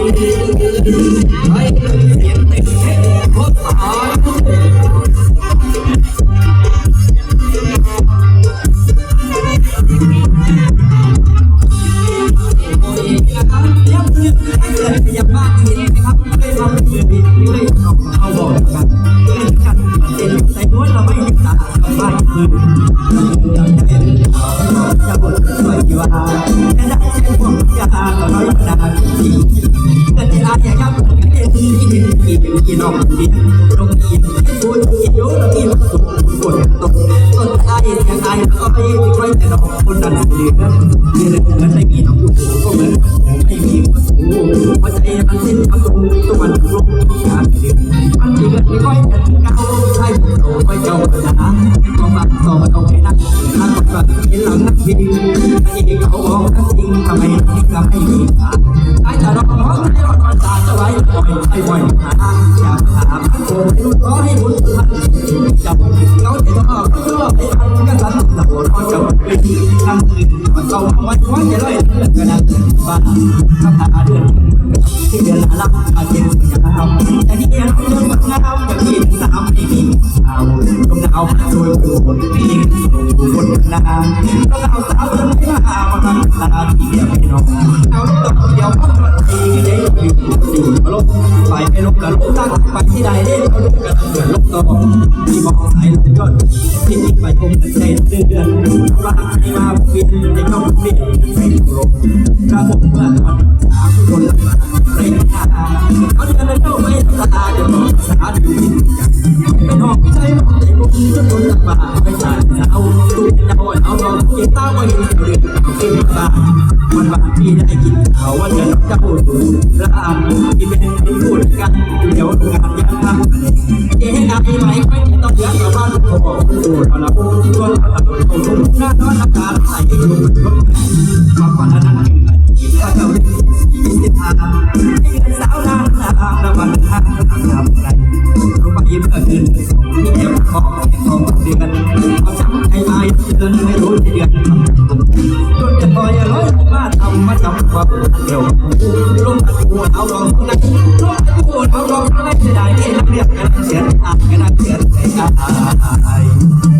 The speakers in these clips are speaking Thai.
ต่ นกินนอกดินตรงกินพูดกินโยนกินสุกฝนตกต้นไม้ยังไอ้ก็ไม่ค่อยแต่ดอกคนนั้นเดือดเดือดเหมือนไม่มีน้ำลูกก็เหมือนไม่มีหัวใจมันสิ้นประตูตัวมันลุกงานเดือดมันมีเงินไม่ค่อยจะเก่า ใช่โอ้ไม่เจ้าหนาก็มาต่องมาต้องให้นักนักก็เห็นหลังนักดีที่เขาบอกนักจริงทำไมนี่ก็ไม่มีทางไอ้จะรอร้องให้รอดตาจะไว้ปล่อยให้ปล่อยหาอย่าถามโอ้ให้รู้ร้อให้บุญมันจับเขาจะต้องเอาก็ให้ทันก็ทันแต่หัวร้อนจะเป็นนั่งอื่นมันเอาไว้ไว้จะไล่ก็นั่งบ้านคำถามเดือนที่เดือนละลักอาเจ็บยาวแต่ที่เดือนเดือนมันงามแบบที่สามไม่มีเอาลงดาวโดยผู้คนที่บนนาลงดาวสาวเดินไม่มาวันนั้นลาที่เดียวไม่นองเอาตกเดียวก็ทีเดียวอยู่อยู่ลบไปไปลบกันลบตั้งไปที่ใดได้ลบกันเหมือนลบต่อที่มองสายลยอดที่นี่ไปคงใจเดือนว่าที่มาเปลี่ยนในน้องเปลี่ยนไปลบกระผมเมื่อวันสามคนละเร่งทาเขาเดินเจ้าไม่ตาเดี๋ยวสาดูเป็นหอกใจมองใจบุญจนคนละบากไปจ่ายเอาตู้จะเอาเอาเราเก็บตาไว้เดือนเอาเก็บตาวันวันที่ได้กินเขาวันเดือนเจ้าดูละอามที่เป็นที่พูดกันเดี๋ยวงานยังทำเจ๊งานไหมไม่ต้องเดือดกับบ้านโอ้โหเอาละโอ้ตัวละโอ้โหหน้าน้อยน้ำตาไหลลงรถความฝันนั้น กินข้าวเจ้าดิทางให้เงินสาวนางนางระวันทางทำอะไรรู้ไปยิ้มเกินที่เดียวของของเดือนเอาจับให้มาเดือนไม่รู้ที่เดือนจนจะคอยร้อยมาทำมาจับความเดียวลงตะกูเอาลองนักลงตะกูเอาลองนักเสียดายที่นักเรียกกันเสียอ่านกันเสียใจ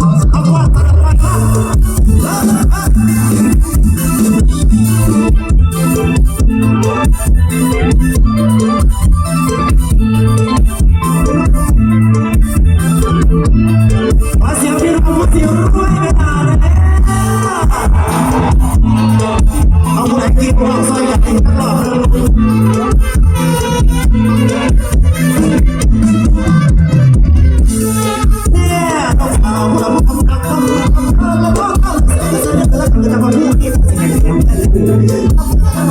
I'm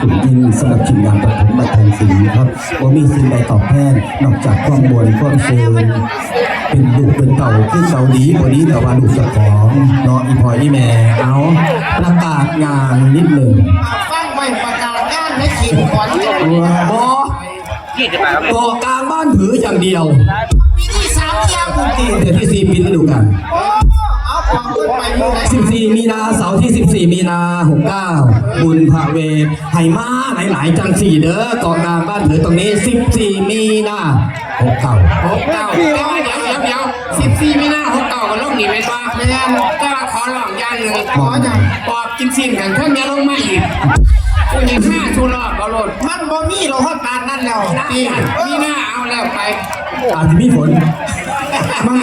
ผมจึงสำหรับชิมงานประถมบัตรทางสีครับว่ามีสิ่งใดตอบแทนนอกจากความบวนความเซลเป็นลูกเป็นเต่าขึ้นเต่าดีวันนี้แต่ว่าลูกจะของเนาะอีพอยอีแม่เอาประกาศงานนิดหนึ่งฟังไม่ประกาศงานในขีดขอนแก่บอต่อกลางบ้านถืออย่างเดียวที่สามเทียวคุณตีแต่ที่สี่ปีฤดูกัน 14 มีนาเสาร์ที่ 14 มีนา 69 บุญพระเวไหมาหลายๆจังสี่เด้อเกาะกลางบ้านเถือตรงนี้ 14 มีนา69 69เดี๋ยวเดี๋ยวเดี๋ยว14 มีนา69กันลงหนีไปว่าแม่นก็ขอร้องย่างหนึ่งขออย่างปอบกินซีนกันเครื่องยอะลงมาอีก กูเห็นหน้าชูรอบเอาโลดมันบ่มีหรอกฮอดปานนั้นแล้วนี่มีหน้าเอาแล้วไปอาจจะมีฝนมัน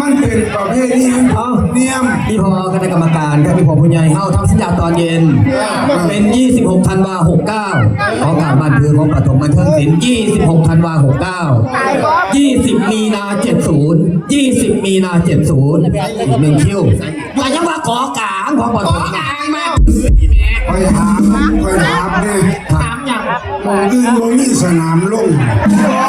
มันเป็นประเภทนี้เอ้าเนียมพี่พอคณะกรรมการครับพี่พอผู้ใหญ่เฮาทำสัญญาตอนเย็น เป็น 26ธันวา69ของการบ้านเพือของปฐมบันเทิงศิลป์26ธันวา69 20 มีนา 70 20 มีนา 70อีกหนึ่งคิวว่ายังว่าขอกลางของปฐโอ้มกลางมาถือนี่แม่ คอยถามคอยถามเนี่ยถามหยังมองอื่นบ่มีสนามลงโอ้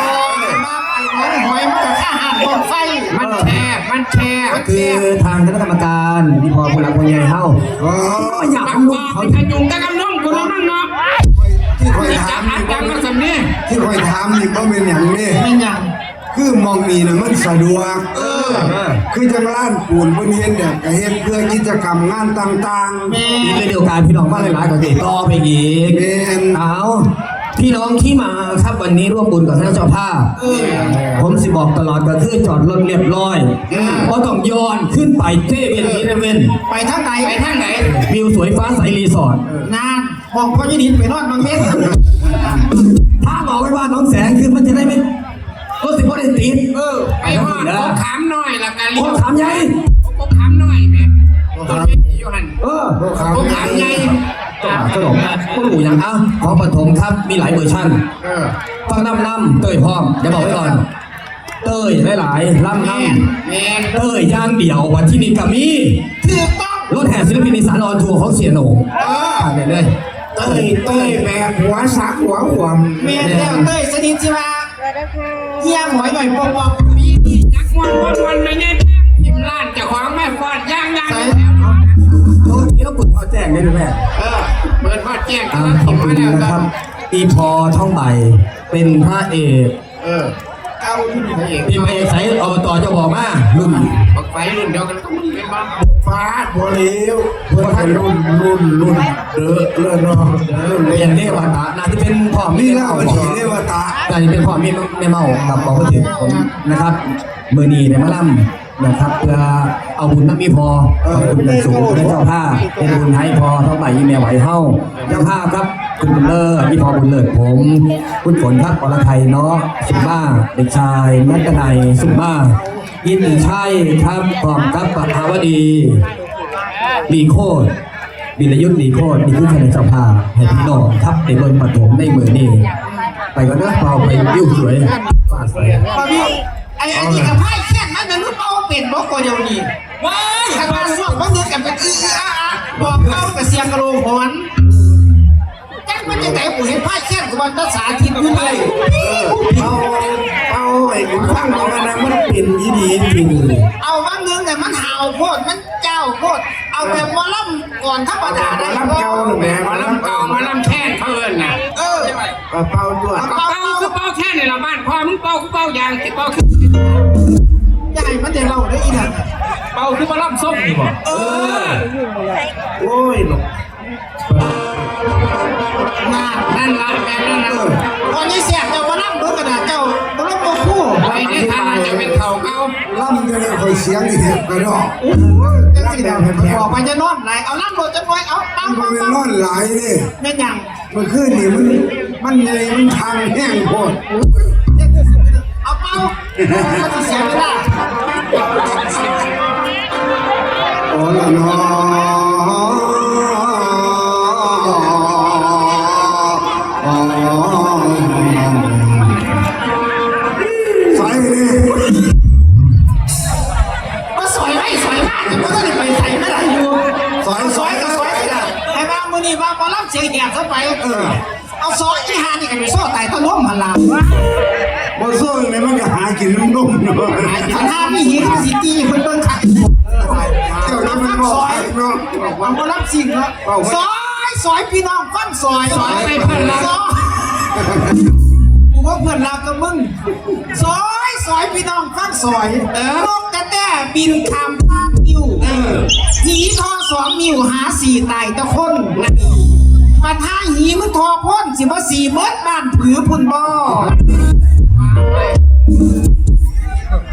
ยมาไปน้องหอยมันาหาดบ่ไฟมันแคบมันแคบคือทางคณะกรรมการพี่พอผู้หลักผู้ใหญ่เฮาอ๋อก็อยากลูอกเขาจะยุงตะกำน้องกูแล้วมั้งเนาะที่คอยถามนียที่คอยถามนี่บ่เป็นอย่างนี้เป็นหยัง คือมองนี่นะมันสะดวก เออ คือจังร้านปูนเพิ่นเฮ็ดเนี่ยก็เฮ็ดเพื่อกิจกรรมงานต่างๆอีกเดียวกันพี่น้องบ้านหลายๆก็ติดต่อไปอีกแม่น เอาพี่น้องที่มาครับวันนี้ร่วมบุญกับท่านเจ้าภาพ ผมสิบอกตลอดก็คือจอดรถเรียบร้อยเพราะต้องย้อนขึ้นไปเทเวนทีเวนไปทางไหนไปทางไหนวิวสวยฟ้าใสรีสอร์ทนานบอกพ่อยินินไปนอนบางเม็ดถ้าบอกไว้ว่าน้องแสงคือมันจะได้ไม่ ก็สิบ่ได้ติดเออไปหอดพกขามหน่อยละกันผมถามยัยพกขามหน่อยแม่ต้องเล่นอยู่หันเออพกขามใหญ่ต้องหาขนมก็รู้อย่างอะของปฐมครับมีหลายเวอร์ชันเออฟังน้ำน้ำเต้ยพร้อมเดี๋ยวบอกไว้ก่อน เต้ยหลายๆล่ำแมน้นแมนำเต้ยย่างเดี่ยววันที่นี่ก็มีถูกต้องรถแห่ศิลปินอีสานออนทัวร์ของเสียโหนงเออไปเลย เต้ยเต้ยแบกหัวสักหัวขวมเมียแล้วเต้ยสนิทสิว่า เฮียหอยหน่อยปอกปอกมีนี่จักวันวันวันไม่แน่ทิมล้านเจะของแม่ฟอดย่างย่างแล้วโทษทีแล้วปุ่นพอแจ้งได้ด้วยแม่เออเปิดฟอดแจ้งอ่ากันขอบทิมคุมาณแล้วนะก็ครับอีพอท่องใบเป็นพระเอกเออเก้ารุ่นพระเอกเป็นพระเอกสายอบตเจ้าบอกมารุ่นบักไฟรุ่นเดียวกันก็มีเป็นบ้างฟ้าบ่เลี้ยวเพิ่นเป็นรุ่นรุ่นรุ่นเด้อเลื่อนเนาะรุ่นเรีเรียยนนเรียกว่าตาน่าจะเป็นพ่อมีนี่แม่ล่ะเมามันบอกสิเรียกว่าตาน่าจะเป็นพ่อมีแม่เมากับบอกว่าถึงผมนะครับมือนีในมะล่ำนะครับเพื่อเอาบุญน้ำมีพอขอบคุณอย่างสูงและเจ้าภาพเป็นบุญให้พอเท่าไหร่ยีแม่ไหวเฮ้าเจ้าภาพครับ คุณบุญเลิศพี่พอบุญเลิศผม คุณฝนครับอรไทยเนาะสุมมาเด็กชายนัทนายสุมมายินดีใช่ครับพร้อมกับปภาวดีลีโคตรบิรยุทธ์ลีโคตรนี่คือคณะเจ้าภาพให้พี่น้องครับในเบิร์ปฐมในมือนี้ไปก็เด้อเป่าไปวิวสวยฟาดสวยพอพี่ไอ้ไอ้นี่กับไพ่แค่นั้นมันรู้เป้าเป็นบอกกเดียวนี่ว้ายขันมาส่วงบางเดือนกับเป็นอีอีอาอาบอกเป้ากับเสียงกระโหลกหอน จังมันจะไหนกูเห็นไพ่แค่กับวันภาษาทิพย์อยู่เลยเอาเอาไอ้คุณฟังเอานนะมันเป็นอีดีจริงเอาบางเดือนเนี่ยมันห่าวโพดมันเจ้าโพดเอาแบบวอลล่ำก่อนธรรมดาได้ลำเก่าหรือแม่หมาลำเก่ามาลำแค้นเขาเอิญน่ะเออเป่าตัวก็เป้าคือเป้าแค่ในละบ้านพ่อมึงเป้าคือเป้ายางติเป้าคือให้มันเดี๋ยวเราได้อีกนะเป้าคือมาลำส้มนี่บ่เออโอ้ยหนก น่านั่นละแบบนั้นนะตอนนี้เสียเจ้ามาล่ำเบิ่งกระดาษเจ้ามาล่ำบ่คู่ไอ้นี่ทานจะเป็นเขาเก่าล่ำจะได้คอยเสียงอีกกระดอกจังสิเดี๋ยวบอกไปจะนอนไหนเอาล่ำโดดจังไว้เอาตั้งมัตั้นงเป็นตั้งนอนหลายดิแม่นยังมันขึ้นนี่มันมันใหญ่มันทางแห้งโพดเอาเป้าเขาจะเสียไม่ได้โอ้ละนอในี่กันไปโซ่ไต่ต้นล้มหันหลังบ่สู้เลยมันก็หากินน้ำนมเนาะขันห้าไมีหินสิตีเพิ่นเบิ่งขัดเจ้านี่มันบอกให้เนาะเอามารับสิ่งเนาะซอยซอยพี่น้องฟังซอยซอยไปเพื่นรักกูว่าเพื่อนรักกับมึงซอยซอยพี่น้องฟังซอยนกกระแตบินคำภาคนิ้วหีทอสองนิ้วหาสี่ตายตะคน มาท่าหีมึงทอพ่นสิมาสีเมิดบ้านผือพุ่นบ่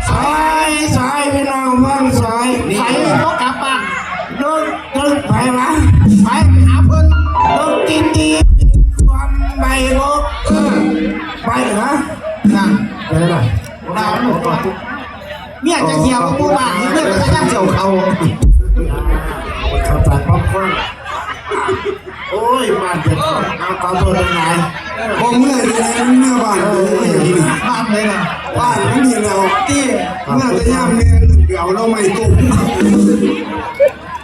สายสายพี่น้องเมืองสายไปบ่กลับบ้านโดนโดนไปวะไปหาเพื่อนโดนกินดีความใบรลไปเหรอนั่งไปไหนเราเมียจะเกี่ยวกับผู้บ้านเมียจะย่างเจียวเขาเขาจัดป๊อปคอร์น เอาขอโทษยังไงผมเมื่อยเลยเมื่อบ้านเลยอย่างนี้บ้านเลยนะบ้านไม่มีแล้วที่เมื่อจะย่ามเมียเดี๋ยวเราไม่ตุ้ม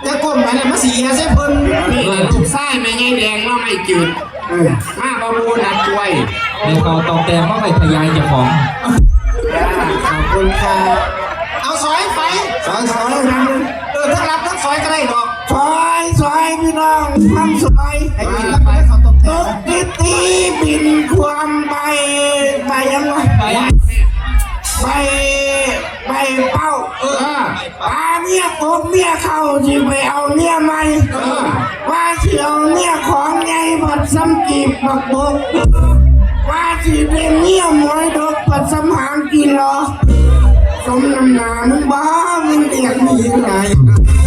จะก้มไปเลยมาสีใช่เพิ่นนี่แหละลูกไส้ไม่ไงแดงเราไม่จืดเออมาประมูลนัดช่วยในเกาตองแตงว่าไปพยายเจ้าของขอบคุณค่ะเอาซอยไฟสายสายเออทั้งรับทั้งซอยก็ได้ดอกซอยซอยพี่น้องทำซอยให้กินแล้วไปเขาตกแทต นกติตีบินความใบใบยังไงไปใบใบเป้าเออปาเมียตบเมียเข้าสิไปเอาเมียใหม่เออว่าสิเอาเมียของไงบัดซ้ำกีบบักบกว่าสิเป็นเมียหมวยดกบัดซ้ำหางกินเหรอสมน้ำหนามึงบ้ามึงเรียกมีไงไป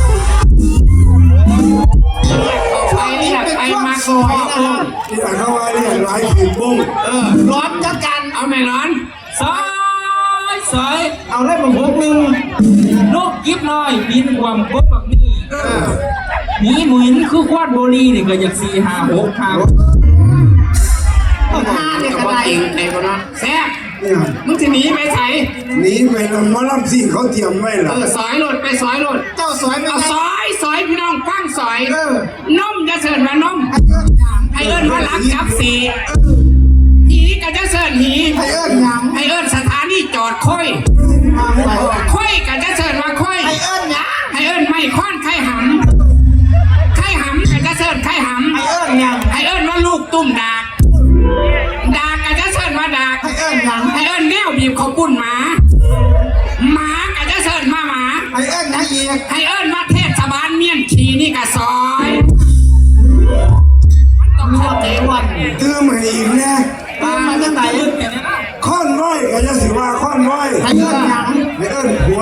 ว่าเรียกหลายขีดบุ้งเออร้อนจัดการเอาไม่ร้อนสายสายเอาได้ผมหกหนึ่งนกยิบน้อยบินความกบแบบนี้หนีหมุนคือควาดโบลีนี่ก็อยากสี่ห้าหกห้าเอาห้าเนี่ยกับก็ว่าได้เองในคนละแซ่บเนี่ยมึงจะหนีไปไหนหนีไปนำมะลำสิ่งเขาเตรียมไว้เอล่ะอซอยหลดไปซอยหลดเจ้าสวยไม่เอาได้ซอยซอยพี่น้องฟังซอยเออนม จะเสิร์นมานมให้เอิ้นหยังให้เอิ้นว่ารักจับสีหีก็จะเสิร์นหีให้เอิ้นหยังให้เอิ้นสถานีจอดค่อยทางไปค่อยก็จะเสิร์น ค่อน